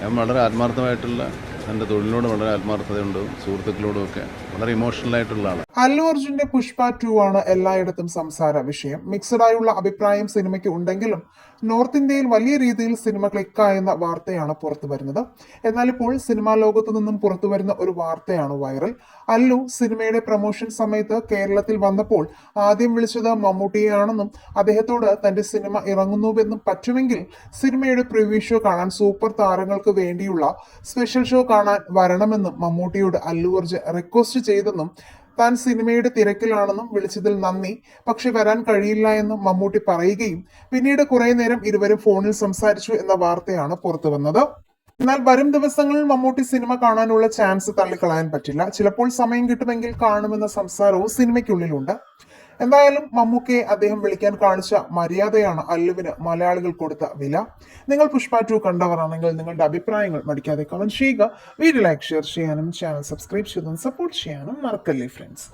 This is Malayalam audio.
ഞാൻ വളരെ ആത്മാർത്ഥമായിട്ടുള്ള എന്റെ തൊഴിലിനോട് വളരെ ആത്മാർത്ഥതയുണ്ട് സുഹൃത്തുക്കളോടും ഒക്കെ. വളരെ ഇമോഷണലായിട്ടുള്ള ആളാണ്. അല്ലു അർജുന്റെ പുഷ്പ ടു ആണ് എല്ലായിടത്തും സംസാര വിഷയം. മിക്സഡ് ആയുള്ള അഭിപ്രായം സിനിമയ്ക്ക് ഉണ്ടെങ്കിലും നോർത്ത് ഇന്ത്യയിൽ വലിയ രീതിയിൽ സിനിമ ക്ലിക്കായെന്ന വാർത്തയാണ് പുറത്തു വരുന്നത്. എന്നാൽ ഇപ്പോൾ സിനിമാ ലോകത്തു നിന്നും പുറത്തു വരുന്ന ഒരു വാർത്തയാണ് വൈറൽ അല്ലു സിനിമയുടെ പ്രൊമോഷൻ സമയത്ത് കേരളത്തിൽ വന്നപ്പോൾ ആദ്യം വിളിച്ചത് മമ്മൂട്ടിയാണെന്നും അദ്ദേഹത്തോട് തന്റെ സിനിമ ഇറങ്ങുന്നുവെന്നും പറ്റുമെങ്കിൽ സിനിമയുടെ പ്രിവ്യൂ ഷോ കാണാൻ സൂപ്പർ താരങ്ങൾക്ക് വേണ്ടിയുള്ള സ്പെഷ്യൽ ഷോ കാണാൻ വരണമെന്നും മമ്മൂട്ടിയോട് അല്ലു അർജുൻ റിക്വസ്റ്റ് ചെയ്തെന്നും താൻ സിനിമയുടെ തിരക്കിലാണെന്നും വിളിച്ചതിൽ നന്ദി. പക്ഷെ വരാൻ കഴിയില്ല എന്നും മമ്മൂട്ടി പറയുകയും പിന്നീട് കുറെ നേരം ഇരുവരും ഫോണിൽ സംസാരിച്ചു എന്ന വാർത്തയാണ് പുറത്തു വന്നത് എന്നാൽ വരും ദിവസങ്ങളിൽ മമ്മൂട്ടി സിനിമ കാണാനുള്ള ചാൻസ് തള്ളിക്കളയാൻ പറ്റില്ല. ചിലപ്പോൾ സമയം കിട്ടുമെങ്കിൽ കാണുമെന്ന സംസാരവും സിനിമയ്ക്കുള്ളിലുണ്ട്. എന്തായാലും മമ്മൂക്കയെ അദ്ദേഹം വിളിക്കാൻ കാണിച്ച മര്യാദയാണ് അല്ലുവിന് മലയാളികൾ കൊടുത്ത വില. നിങ്ങൾ പുഷ്പ ടു കണ്ടവരാണെങ്കിൽ നിങ്ങളുടെ അഭിപ്രായങ്ങൾ മടിക്കാതെ കമന്റ് ചെയ്യുക. വീഡിയോ ലൈക്ക് ഷെയർ ചെയ്യാനും ചാനൽ സബ്സ്ക്രൈബ് ചെയ്തും സപ്പോർട്ട് ചെയ്യാനും മറക്കല്ലേ ഫ്രണ്ട്സ്